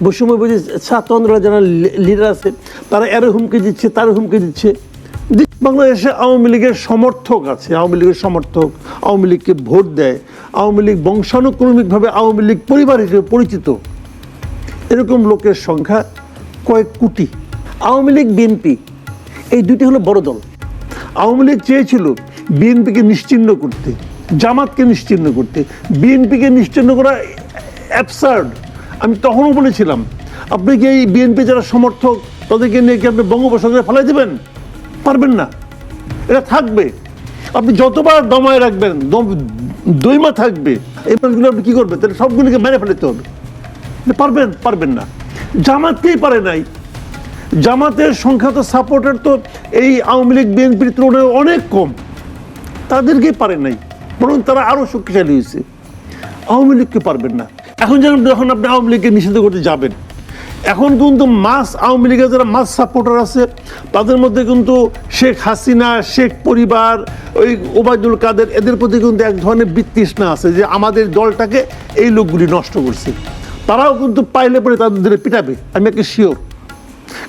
বৈষম্য ছাত্র আন্দোলন যারা লিডার আছে তারা এর হুমকি দিচ্ছে তার হুমকি দিচ্ছে বাংলাদেশে আওয়ামী লীগের সমর্থক আছে আওয়ামী লীগের সমর্থক আওয়ামী লীগকে ভোট দেয় আওয়ামী লীগ বংশানুক্রমিকভাবে আওয়ামী লীগ পরিবার হিসেবে পরিচিত এরকম লোকের সংখ্যা কয়েক কোটি আওয়ামী লীগ বিএনপি এই দুটি হলো বড় দল আওয়ামী লীগ চেয়েছিল বিএনপিকে নিশ্চিহ্ন করতে জামাতকে নিশ্চিহ্ন করতে বিএনপিকে নিশ্চিহ্ন করা অ্যাবসার্ড আমি তখনও বলেছিলাম, আপনি কি এই বিএনপি যারা সমর্থক, তাদেরকে নিয়ে কি আপনি বঙ্গোপসাগরে ফেলাই দেবেন? পারবেন না। এটা থাকবে। আপনি যতবার দমায় রাখবেন দইমা থাকবে। এবারগুলো আপনি কী করবেন? তাহলে সবগুলিকে মেরে ফেলতে হবে। পারবেন পারবেন না। জামাতকেই পারে নাই। জামাতের সংখ্যা তো সাপোর্টার তো এই আওয়ামী লীগ, বিএনপির তুলনায় অনেক কম। তাদেরকেই পারে নাই, বরং তারা আরও শক্তিশালী হয়েছে। আওয়ামী লীগকে পারবেন না। এখন যেন যখন আপনি আওয়ামী লীগকে নিষিদ্ধ করতে যাবেন, এখন কিন্তু মাস আওয়ামী লীগের যারা মাস সাপোর্টার আছে, তাদের মধ্যে কিন্তু শেখ হাসিনা, শেখ পরিবার, ওই ওবায়দুল কাদের, এদের প্রতি কিন্তু এক ধরনের বিতৃষ্ণা আছে যে আমাদের দলটাকে এই লোকগুলি নষ্ট করছে। তারাও কিন্তু পাইলে পরে তাদের পিটাবে, আমি একটা শিওর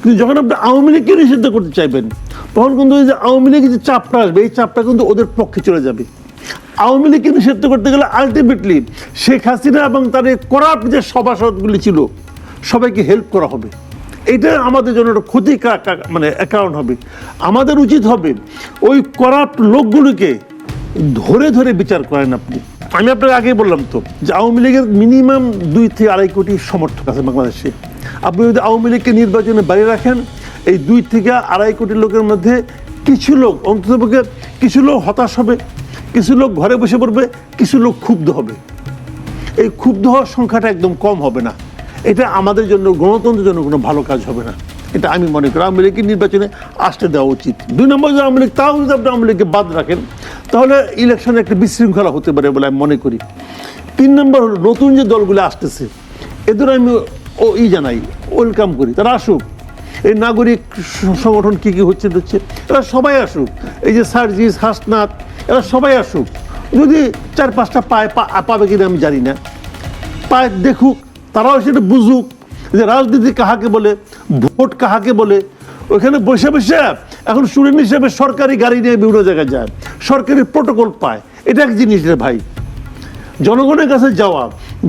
কিন্তু যখন আপনি আওয়ামী লীগকে নিষিদ্ধ করতে চাইবেন, তখন কিন্তু ওই যে আওয়ামী লীগের যে চাপটা আসবে, এই চাপটা কিন্তু ওদের পক্ষে চলে যাবে। আওয়ামী লীগকে নিষিদ্ধ করতে গেলে আলটিমেটলি শেখ হাসিনা এবং তার এই করাপ যে সভাসদগুলি ছিল, সবাইকে হেল্প করা হবে। এটা আমাদের জন্য একটা ক্ষতি মানে অ্যাকাউন্ট হবে। আমাদের উচিত হবে ওই করাপ্ট লোকগুলিকে ধরে ধরে বিচার করেন আপনি। আমি আপনাকে আগেই বললাম তো, যে আওয়ামী লীগের মিনিমাম দুই থেকে আড়াই কোটি সমর্থক আছে বাংলাদেশে। আপনি যদি আওয়ামী লীগকে নির্বাচনে বাড়িয়ে রাখেন, এই দুই থেকে আড়াই কোটি লোকের মধ্যে কিছু লোক, অন্ততপক্ষে কিছু লোক হতাশ হবে। কিছু লোক ঘরে বসে পড়বে, কিছু লোক ক্ষুব্ধ হবে। এই ক্ষুব্ধ হওয়ার সংখ্যাটা একদম কম হবে না। এটা আমাদের জন্য, গণতন্ত্রের জন্য কোনো ভালো কাজ হবে না। এটা আমি মনে করি। আওয়ামী লীগের নির্বাচনে আসতে দেওয়া উচিত। দুই নম্বর যদি আওয়ামী লীগ তাও যদি আপনি আওয়ামী লীগকে বাদ রাখেন, তাহলে ইলেকশনে একটা বিশৃঙ্খলা হতে পারে বলে আমি মনে করি। তিন নম্বর হলো, নতুন যে দলগুলো আসতেছে এদের আমি ও ই জানাই, ওয়েলকাম করি। তারা আসুক। এই নাগরিক সংগঠন কি কি হচ্ছে হচ্ছে এরা সবাই আসুক। এই যে সার্জিস, হাসনাত এরা সবাই আসুক। যদি চার পাঁচটা পায় পাবে কিনা আমি জানি না। পায় দেখুক, তারাও সেটা বুঝুক যে রাজনীতি কাহাকে বলে, ভোট কাহাকে বলে। ওইখানে বসে বসে এখন স্টুডেন্ট হিসেবে সরকারি গাড়ি নিয়ে বিভিন্ন জায়গায় যায়। সরকারি প্রোটোকল পায়। এটা এক জিনিস রে ভাই। জনগণের কাছে যাওয়া,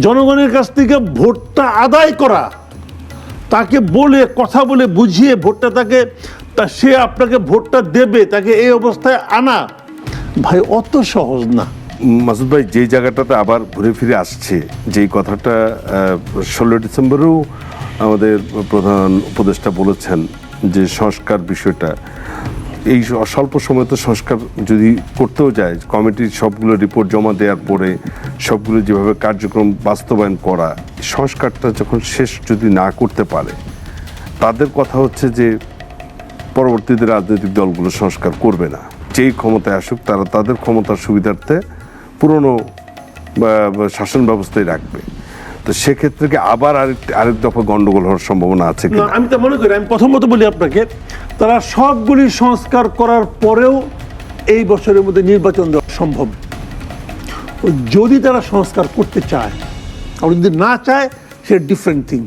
জনগণের কাছ থেকে ভোটটা আদায় করা, তাকে বলে, কথা বলে বুঝিয়ে ভোটটা তাকে, তা সে আপনাকে ভোটটা দেবে, তাকে এই অবস্থায় আনা। ভাই, অত সহজ না। মাসুদ ভাই যে জায়গাটাতে আবার ঘুরে ফিরে আসছে, যেই কথাটা ষোলো ডিসেম্বরেও আমাদের প্রধান উপদেষ্টা বলেছেন যে সংস্কার বিষয়টা। এই স্বল্প সময় তো সংস্কার যদি করতেও যায়, কমিটির সবগুলো রিপোর্ট জমা দেওয়ার পরে, সবগুলো যেভাবে কার্যক্রম বাস্তবায়ন করা, সংস্কারটা যখন শেষ যদি না করতে পারে, তাদের কথা হচ্ছে যে পরবর্তীতে রাজনৈতিক দলগুলো সংস্কার করবে না। যেই ক্ষমতায় আসুক তারা তাদের ক্ষমতার সুবিধার্থে পুরনো শাসন ব্যবস্থায় রাখবে। তো সেক্ষেত্রে কি আবার আরেক আরেক দফা গন্ডগোল হওয়ার সম্ভাবনা আছে না, আমি তো মনে করি আমি প্রথমত বলি আপনাকে তারা সবগুলি সংস্কার করার পরেও এই বছরের মধ্যে নির্বাচন দেওয়া সম্ভব। যদি তারা সংস্কার করতে চায় আর যদি না চায় সে ডিফারেন্ট থিং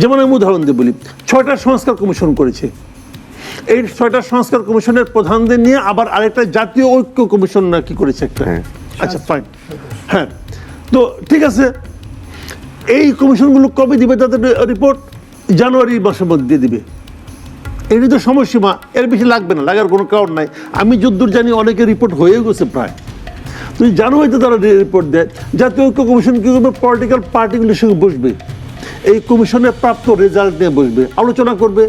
যেমন আমি উদাহরণ দিয়ে বলি ছয়টা সংস্কার কমিশন করেছে। এই ছয়টা সংস্কার কমিশনের প্রধানদের নিয়ে আবার আরেকটা জাতীয় ঐক্য কমিশন না কি করেছে একটা। হ্যাঁ। আচ্ছা ফাইন হ্যাঁ। তো ঠিক আছে এই কমিশনগুলো কবে দিবে তাদের রিপোর্ট জানুয়ারি মাসের মধ্যে দিবে। এটি তো সময়সীমা এর বেশি লাগবে না লাগার কোনো কারণ নাই। আমি যদ্দূর জানি অনেকে রিপোর্ট হয়ে গেছে প্রায়। তুই জানো হয়তো তারা রিপোর্ট দেয় জাতীয় ঐক্য কমিশন কী করবে? পলিটিক্যাল পার্টিগুলির সঙ্গে বসবে। এই কমিশনের প্রাপ্ত রেজাল্ট নিয়ে বসবে আলোচনা করবে।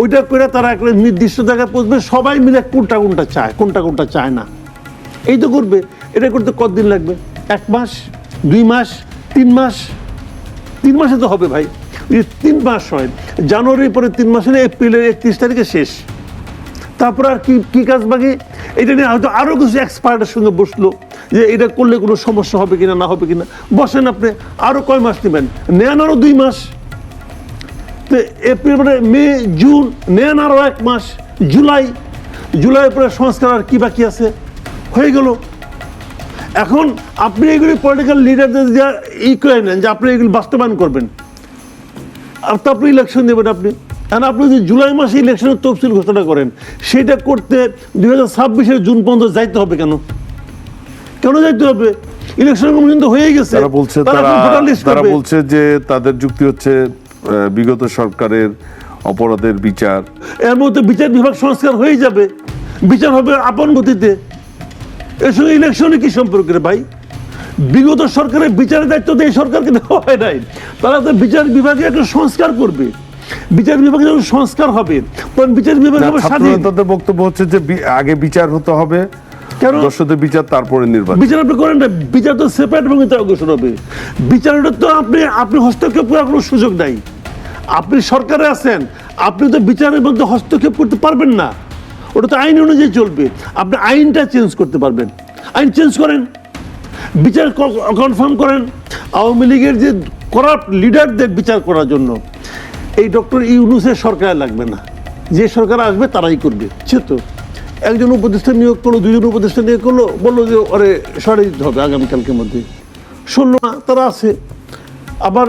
ওইটা করে তারা একটা নির্দিষ্ট জায়গায় পৌঁছবে, সবাই মিলে কোনটা কোনটা চায়, কোনটা কোনটা চায় না। এই তো করবে, এটা করতে কতদিন লাগবে? এক মাস, দুই মাস, তিন মাস? তিন মাসে তো হবে ভাই। তিন মাস হয়। জানুয়ারির পরে তিন মাস হলে এপ্রিলের একত্রিশ তারিখে শেষ। তারপর আর কি কি কাজ বাকি? এটা নিয়ে হয়তো আরও কিছু এক্সপার্টের সঙ্গে বসল যে এটা করলে কোনো সমস্যা হবে কিনা, না হবে কিনা। বসেন আপনি আরও কয় মাস নেবেন? নেন আরও দুই মাস। এপ্রিল মানে মে জুন নেন আরও এক মাস জুলাই জুলাই পরে সংস্কার আর কি বাকি আছে? হয়ে গেল। এখন আপনি এগুলি পলিটিক্যাল লিডারদের যা ই করে নেন যে আপনি এগুলি বাস্তবায়ন করবেন। আর তো আপনি ইলেকশন দেবেন আপনি। আর আপনি যদি জুলাই মাসে ইলেকশনের তফসিল ঘোষণা করেন সেটা করতে দুই হাজার ছাব্বিশের জুন পর্যন্ত যাইতে হবে কেন? কেন যাইতে হবে? ইলেকশন কমিশন তো হয়েই গেছে। তারা বলছে তারা। বলছে যে তাদের যুক্তি হচ্ছে বিগত সরকারের অপরাধের বিচার। এর মধ্যে বিচার বিভাগ সংস্কার হয়ে যাবে। বিচার হবে আপন গতিতে। এর সঙ্গে ইলেকশনে কি সম্পর্ক রে ভাই? বিগত সরকারের বিচারের দায়িত্ব তো এই সরকারকে দেওয়া হয় নাই। তারা তো বিচার বিভাগে একটা সংস্কার করবে। বিচার বিভাগে যখন সংস্কার হবে। তখন বিচার বিভাগ হবে স্বাধীন। নেতাদের বক্তব্য হচ্ছে যে আগে বিচার হতে হবে। কেন? দর্শকদের বিচার তারপরে নির্বাচন। বিচার আপনি করেন না বিচার তো সেপারেট ভঙ্গিতে অগ্রসর হবে। বিচারটা তো আপনি আপনি হস্তক্ষেপ করার কোনো সুযোগ নাই। আপনি সরকারে আছেন, আপনি তো বিচারের মধ্যে হস্তক্ষেপ করতে পারবেন না। ওটা তো আইন অনুযায়ী চলবে। আপনি আইনটা চেঞ্জ করতে পারবেন। আইন চেঞ্জ করেন, বিচার কনফার্ম করেন, আওয়ামী লীগের যে করাপ্ট লিডারদের বিচার করার জন্য। এই ডক্টর ইউনুসের সরকার লাগবে না। যে সরকার আসবে, তারাই করবে। সে তো। একজন উপদেষ্টা নিয়োগ করল দুজন উপদেষ্টা নিয়োগ করল, বলল যে ওরে সরে দিতে হবে আগামীকালকের মধ্যে। শুনলো না, তারা আছে। আবার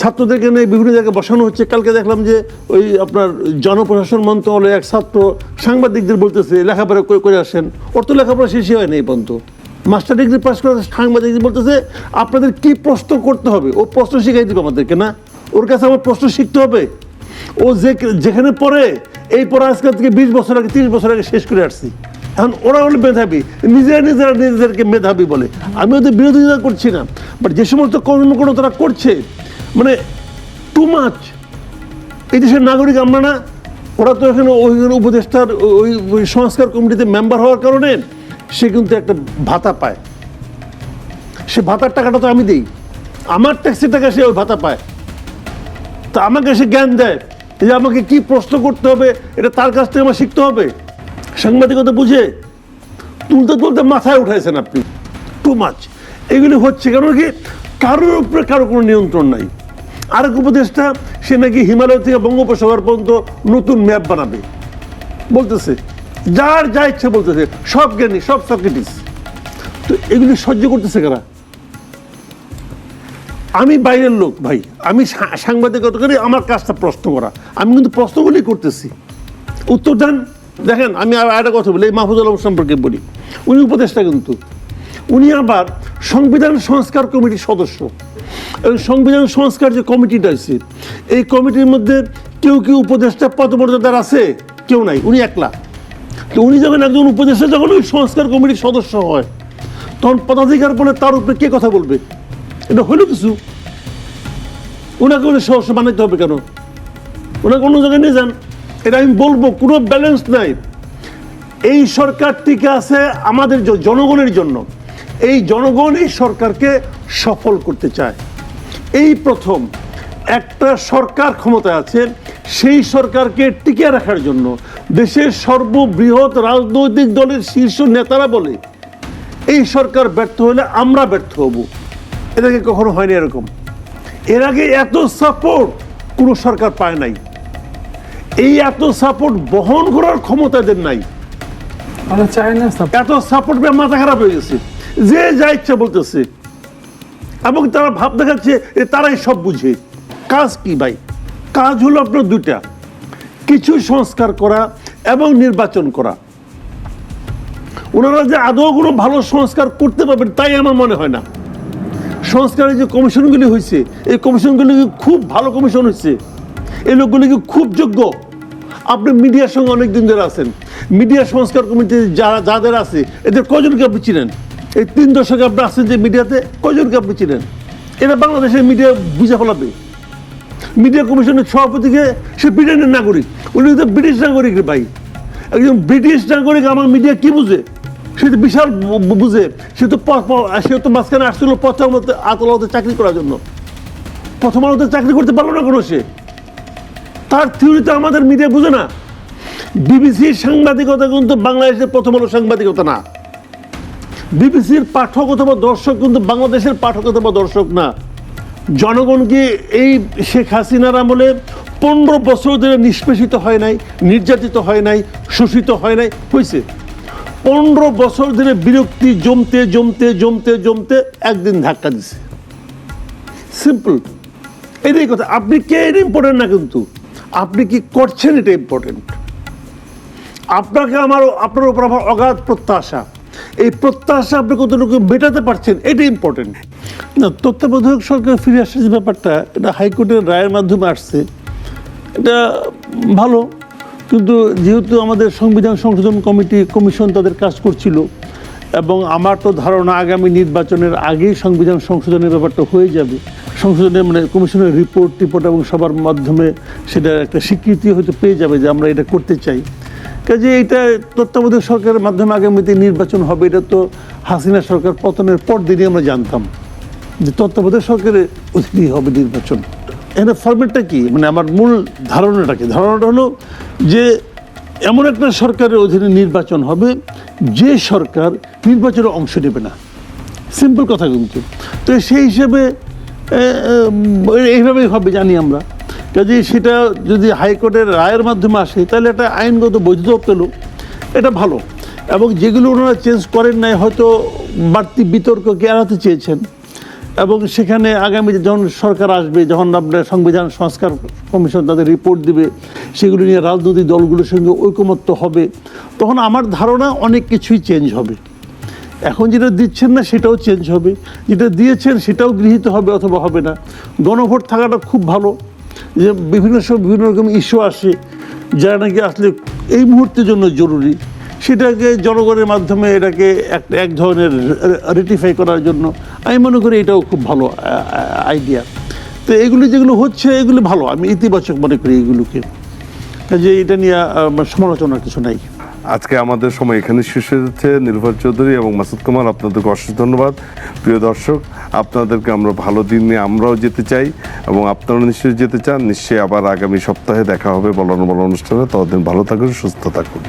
ছাত্রদেরকে নিয়ে বিভিন্ন জায়গায় বসানো হচ্ছে। কালকে দেখলাম যে ওই আপনার জনপ্রশাসন মন্ত্রণালয়ে এক ছাত্র সাংবাদিকদের বলতেছে, লেখাপড়া করে- আসেন? ওর তো লেখাপড়া শেষই হয়নি এই পর্যন্ত। মাস্টার ডিগ্রি পাস করে সাংবাদিকদের বলতেছে, আপনাদের কি প্রশ্ন করতে হবে? ও প্রশ্ন শিখাই দিবে আমাদেরকে, না? ওর কাছে আমার প্রশ্ন শিখতে হবে। ও যে যেখানে পড়ে, এই পড়া আজকাল থেকে বিশ বছর আগে, তিরিশ বছর আগে শেষ করে আসছি। এখন ওরা হলো মেধাবী, নিজেরা নিজেরা নিজেদেরকে মেধাবী বলে। আমি ওদের বিরোধিতা করছি না। বাট যে সমস্ত কর্মকর্তা তারা করছে মানে টু মাছ এই দেশের নাগরিক আমরা না, ওরা তো এখানে ওই উপদেষ্টার ওই ওই সংস্কার কমিটিতে মেম্বার হওয়ার কারণে সে কিন্তু একটা ভাতা পায়। সে ভাতার টাকাটা তো আমি দিই। আমার ট্যাক্সির টাকা সে ওই ভাতা পায়। তা আমাকে সে জ্ঞান দেয় যে আমাকে কি প্রশ্ন করতে হবে, এটা তার কাছ থেকে আমার শিখতে হবে। সাংবাদিকতা বুঝে তুলতে তুলতে মাথায় উঠাইছেন আপনি। টু মাছ এগুলি হচ্ছে কারণ কি, কারোর উপরে কারও কোনো নিয়ন্ত্রণ নাই। আরেক উপদেশটা সে নাকি হিমালয় থেকে বঙ্গোপসাগর পর্যন্ত নতুন ম্যাপ বানাবে। বলতেছে, যার যা ইচ্ছে বলতেছে, সব জ্ঞানী, সব সক্রেটিস তো এগুলি সহ্য করতেছে কারা? আমি বাইরের লোক ভাই, আমি সাংবাদিকতা করি আমার কাজটা প্রশ্ন করা। আমি কিন্তু প্রশ্নগুলি করতেছি। উত্তর দেন, দেখেন, আমি আর একটা কথা বলি মাহফুজ আলম সম্পর্কে বলি। উনি উপদেষ্টা কিন্তু। উনি আবার সংবিধান সংস্কার কমিটির সদস্য। এবং সংবিধান সংস্কার যে কমিটিটা আছে এই কমিটির মধ্যে কেউ কেউ উপদেষ্টা পদমর্যাদার আছে, কেউ নাই, উনি একলা। তো উনি যখন একজন উপদেষ্টা, যখন ওই সংস্কার কমিটির সদস্য হয়, তখন পদাধিকার বলে তার উপরে কে কথা বলবে? এটা হলো কিছু? ওনাকে ওদের সহস্য বানাইতে হবে কেন? ওনাকে অন্য জায়গায় নিয়ে যান। এটা আমি বলব, কোনো ব্যালেন্স নাই। এই সরকার টিকে আছে আমাদের জনগণের জন্য। এই জনগণ এই সরকারকে সফল করতে চায়। এই প্রথম একটা সরকার ক্ষমতায় আছে সেই সরকারকে টিকে রাখার জন্য দেশের সর্ববৃহৎ রাজনৈতিক দলের শীর্ষ নেতারা বলে এই সরকার ব্যর্থ হলে আমরা ব্যর্থ হব। আগে কখনো হয়নি এরকম। এর আগে এত সাপোর্ট কোনো সরকার পায় নাই। এই এত সাপোর্ট বহন করার ক্ষমতা এদের নাই। চাই না এত সাপোর্ট মাথা খারাপ হয়ে গেছে। যে যা ইচ্ছা বলতেছে। এবং তারা ভাব দেখাচ্ছে তারাই সব বুঝে। কাজ কি ভাই? কাজ হলো আপনার দুইটা। কিছু সংস্কার করা এবং নির্বাচন করা। ওনারা যে আদৌ কোনো ভালো সংস্কার করতে পারবেন তাই আমার মনে হয় না। সংস্কারের যে কমিশনগুলি হয়েছে এই কমিশনগুলি খুব ভালো কমিশন হয়েছে এই লোকগুলি খুব যোগ্য? আপনি মিডিয়ার সঙ্গে অনেক দিন ধরে আছেন। মিডিয়া সংস্কার কমিটি যারা যাদের আছে, এদের কজনকে আপনি চিনেন? এই তিন দশকে আপনি আসছেন যে মিডিয়াতে কজনকে আপনি চিনেন? এটা বাংলাদেশের মিডিয়া বুঝে ফলাবে। মিডিয়া কমিশনের সভাপতিকে, সে ব্রিটেনের নাগরিক। উনি তো ব্রিটিশ নাগরিক রে ভাই। একজন ব্রিটিশ নাগরিক আমার মিডিয়া কি বুঝে? সে তো বিশাল বুঝে। সে তো সে তো মাঝখানে আসছিল প্রথম আদালতে চাকরি করার জন্য। প্রথম আলোতে চাকরি করতে পারল না কোনো সে। তার থিওরিতে আমাদের মিডিয়া বুঝে না। বিবিসির সাংবাদিকতা কিন্তু বাংলাদেশের প্রথম আলো সাংবাদিকতা না। বিবিসির পাঠক অথবা দর্শক কিন্তু বাংলাদেশের পাঠক অথবা দর্শক না। জনগণকে এই শেখ হাসিনার আমলে পনেরো বছর ধরে নিষ্পেষিত হয় নাই, নির্যাতিত হয় নাই, শোষিত হয় নাই? হয়েছে পনেরো বছর ধরে বিরক্তি জমতে জমতে জমতে জমতে একদিন ধাক্কা দিছে। সিম্পল এটাই কথা। আপনি কে এটা ইম্পর্টেন্ট না কিন্তু? আপনি কি করছেন এটা ইম্পর্টেন্ট আপনাকে আমার, আপনার উপর আমার অগাধ প্রত্যাশা। এই প্রত্যাশা আপনি কতটুকু মেটাতে পারছেন এটা ইম্পর্টেন্ট না, তত্ত্বাবধায়ক সরকার ফিরে আসার যে ব্যাপারটা, এটা হাইকোর্টের রায়ের মাধ্যমে আসছে, এটা ভালো। কিন্তু যেহেতু আমাদের সংবিধান সংশোধন কমিটি, কমিশন তাদের কাজ করছিল, এবং আমার তো ধারণা আগামী নির্বাচনের আগেই সংবিধান সংশোধনের ব্যাপারটা হয়ে যাবে। সংশোধনের মানে কমিশনের রিপোর্ট টিপোর্ট এবং সবার মাধ্যমে সেটা একটা স্বীকৃতি হয়তো পেয়ে যাবে যে আমরা এটা করতে চাই। কাজে এটা তত্ত্বাবধায়ক সরকারের মাধ্যমে আগামীতে নির্বাচন হবে, এটা তো হাসিনা সরকার পতনের পর দিনই আমরা জানতাম যে তত্ত্বাবধায়ক সরকারের অধীনেই হবে নির্বাচন। এখানে ফরম্যাটটা কি? মানে আমার মূল ধারণাটা কি? ধারণাটা হলো যে এমন একটা সরকারের অধীনে নির্বাচন হবে, যে সরকার নির্বাচনে অংশ নেবে না। সিম্পল কথা কিন্তু। তো সেই হিসেবে এইভাবেই হবে জানি আমরা। কাজে সেটা যদি হাইকোর্টের রায়ের মাধ্যমে আসে, তাহলে এটা আইনগত বৈধতা পেল এটা ভালো। এবং যেগুলো ওনারা চেঞ্জ করেন নাই, হয়তো বাড়তি বিতর্ককে এড়াতে চেয়েছেন। এবং সেখানে আগামী যখন সরকার আসবে, যখন আপনার সংবিধান সংস্কার কমিশন তাদের রিপোর্ট দিবে, সেগুলো নিয়ে রাজনৈতিক দলগুলোর সঙ্গে ঐকমত্য হবে, তখন আমার ধারণা অনেক কিছুই চেঞ্জ হবে। এখন যেটা দিচ্ছেন না, সেটাও চেঞ্জ হবে। যেটা দিয়েছেন, সেটাও গৃহীত হবে অথবা হবে না। গণভোট থাকাটা খুব ভালো। যে বিভিন্ন সময় বিভিন্ন রকম ইস্যু আসে যা নাকি আসলে এই মুহূর্তের জন্য জরুরি, সেটাকে জনগণের মাধ্যমে এটাকে এক এক ধরনের রেটিফাই করার জন্য আমি মনে করি এটাও খুব ভালো আইডিয়া তো এগুলি যেগুলো হচ্ছে, এগুলো ভালো। আমি ইতিবাচক মনে করি এগুলোকে। যে এটা নিয়ে সমালোচনা কিছু নাই। আজকে আমাদের সময় এখানে শেষ হয়ে যাচ্ছে। নির্ভর চৌধুরী এবং মাসুদ কুমার, আপনাদেরকে অশেষ ধন্যবাদ। প্রিয় দর্শক, আপনাদেরকে আমরা ভালো দিন নিয়ে আমরাও যেতে চাই এবং আপনারা নিশ্চয়ই যেতে চান। নিশ্চয়ই আবার আগামী সপ্তাহে দেখা হবে বলানো বলা অনুষ্ঠানে। ততদিন ভালো থাকুন, সুস্থ থাকুন।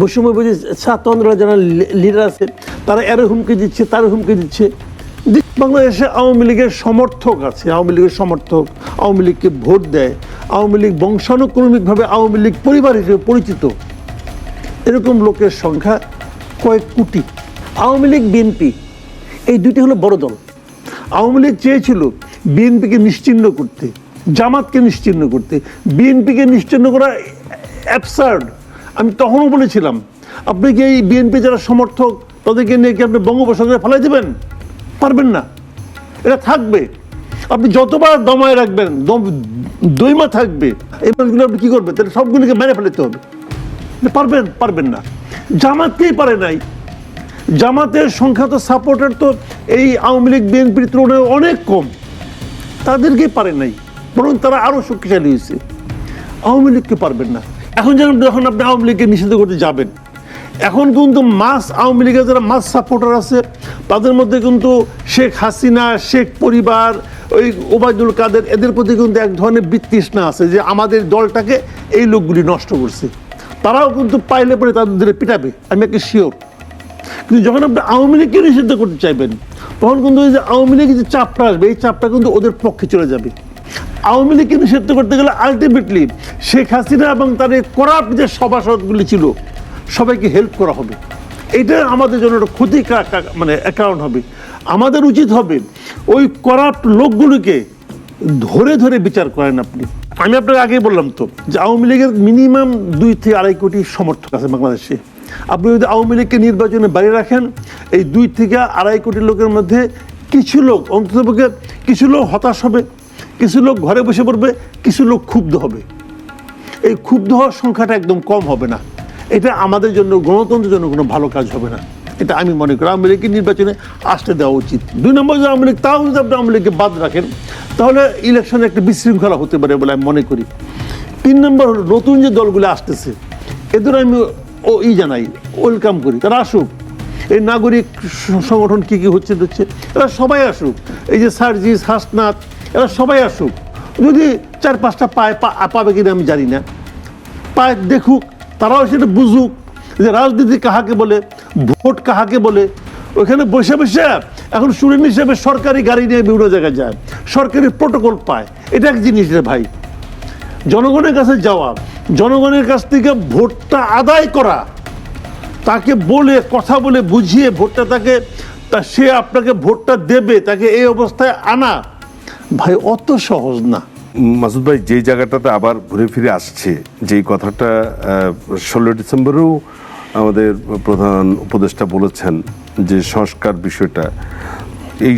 বৈষম্য বুঝি ছাত্র যারা লিডার আছে, তারা এর হুমকি দিচ্ছে তার হুমকি দিচ্ছে। বাংলাদেশে আওয়ামী লীগের সমর্থক আছে। আওয়ামী লীগের সমর্থক, আওয়ামী লীগকে ভোট দেয়। আওয়ামী লীগ বংশানুক্রমিকভাবে আওয়ামী লীগ পরিবার হিসেবে পরিচিত। এরকম লোকের সংখ্যা কয়েক কোটি। আওয়ামী লীগ, বিএনপি, এই দুটি হলো বড় দল। আওয়ামী লীগ চেয়েছিল বিএনপিকে নিশ্চিহ্ন করতে, জামাতকে নিশ্চিহ্ন করতে। বিএনপিকে নিশ্চিহ্ন করা অ্যাবসার্ড আমি তখনও বলেছিলাম, আপনি কি এই বিএনপি যারা সমর্থক, তাদেরকে নিয়ে কি আপনি বঙ্গোপসাগরে ফেলাই দেবেন? পারবেন না। এটা থাকবে। আপনি যতবার দমায় রাখবেন দইমা থাকবে। এবারগুলো আপনি কী করবেন? তাহলে সবগুলিকে মেরে ফেলতে হবে। পারবেন পারবেন না। জামাতকেই পারে নাই। জামাতের সংখ্যা তো সাপোর্টার তো এই আওয়ামী লীগ, বিএনপির তুলনায় অনেক কম। তাদেরকেই পারে নাই, বরং তারা আরও শক্তিশালী হয়েছে। আওয়ামী লীগকে পারবেন না। এখন যেন যখন আপনি আওয়ামী লীগকে নিষিদ্ধ করতে যাবেন, এখন কিন্তু মাস আওয়ামী লীগের যারা মাস সাপোর্টার আছে, তাদের মধ্যে কিন্তু শেখ হাসিনা, শেখ পরিবার, ওই ওবায়দুল কাদের, এদের প্রতি কিন্তু এক ধরনের বিতৃষ্ণা আছে যে আমাদের দলটাকে এই লোকগুলি নষ্ট করছে। তারাও কিন্তু পাইলে পরে তাদের পিটাবে, আমি একটা শিওর কিন্তু যখন আপনি আওয়ামী লীগকে নিষিদ্ধ করতে চাইবেন, তখন কিন্তু ওই যে আওয়ামী লীগের যে চাপটা আসবে, এই চাপটা কিন্তু ওদের পক্ষে চলে যাবে। আওয়ামী লীগকে নিষিদ্ধ করতে গেলে আলটিমেটলি শেখ হাসিনা এবং তার এই করাপ্ট যে সভাসদগুলি ছিল, সবাইকে হেল্প করা হবে। এটা আমাদের জন্য একটা ক্ষতি মানে অ্যাকাউন্ট হবে। আমাদের উচিত হবে ওই করাপ্ট লোকগুলিকে ধরে ধরে বিচার করেন আপনি। আমি আপনাকে আগেই বললাম তো যে আওয়ামী লীগের মিনিমাম দুই থেকে আড়াই কোটি সমর্থক আছে বাংলাদেশে। আপনি যদি আওয়ামী লীগকে নির্বাচনে বাইরে রাখেন, এই দুই থেকে আড়াই কোটি লোকের মধ্যে কিছু লোক, অন্ততপক্ষে কিছু লোক হতাশ হবে, কিছু লোক ঘরে বসে পড়বে, কিছু লোক ক্ষুব্ধ হবে। এই ক্ষুব্ধ হওয়ার সংখ্যাটা একদম কম হবে না। এটা আমাদের জন্য, গণতন্ত্রের জন্য কোনো ভালো কাজ হবে না। এটা আমি মনে করি, আওয়ামী লীগকে নির্বাচনে আসতে দেওয়া উচিত। দুই নম্বর যদি আওয়ামী লীগ, তাও যদি আপনি আওয়ামী লীগকে বাদ রাখেন, তাহলে ইলেকশনে একটা বিশৃঙ্খলা হতে পারে বলে আমি মনে করি। তিন নম্বর হলো, নতুন যে দলগুলো আসতেছে, এদের আমি ও ই জানাই ওয়েলকাম করি। তারা আসুক। এই নাগরিক সংগঠন কি কি হচ্ছে হচ্ছে, এরা সবাই আসুক। এই যে সার্জিস, হাসনাত, এরা সবাই আসুক। যদি চার পাঁচটা পায় পাবে কিনা আমি জানি না। পায় দেখুক, তারাও সেটা বুঝুক। যে রাজনীতি কাহাকে বলে, ভোট কাহাকে বলে ওখানে বসে বসে এখন স্টুডেন্ট হিসেবে সরকারি গাড়ি নিয়ে বিভিন্ন জায়গায় যায়, সরকারি প্রোটোকল পায়। এটা এক জিনিস রে ভাই। জনগণের কাছে যাওয়া, জনগণের কাছ থেকে ভোটটা আদায় করা, তাকে বলে, কথা বলে বুঝিয়ে ভোটটা তাকে, তা সে আপনাকে ভোটটা দেবে, তাকে এই অবস্থায় আনা, ভাই অত সহজ না। মাসুদ ভাই, যে জায়গাটাতে আবার ঘুরে ফিরে আসছে, যেই কথাটা ষোলো ডিসেম্বরেও আমাদের প্রধান উপদেষ্টা বলেছেন যে সংস্কার বিষয়টা। এই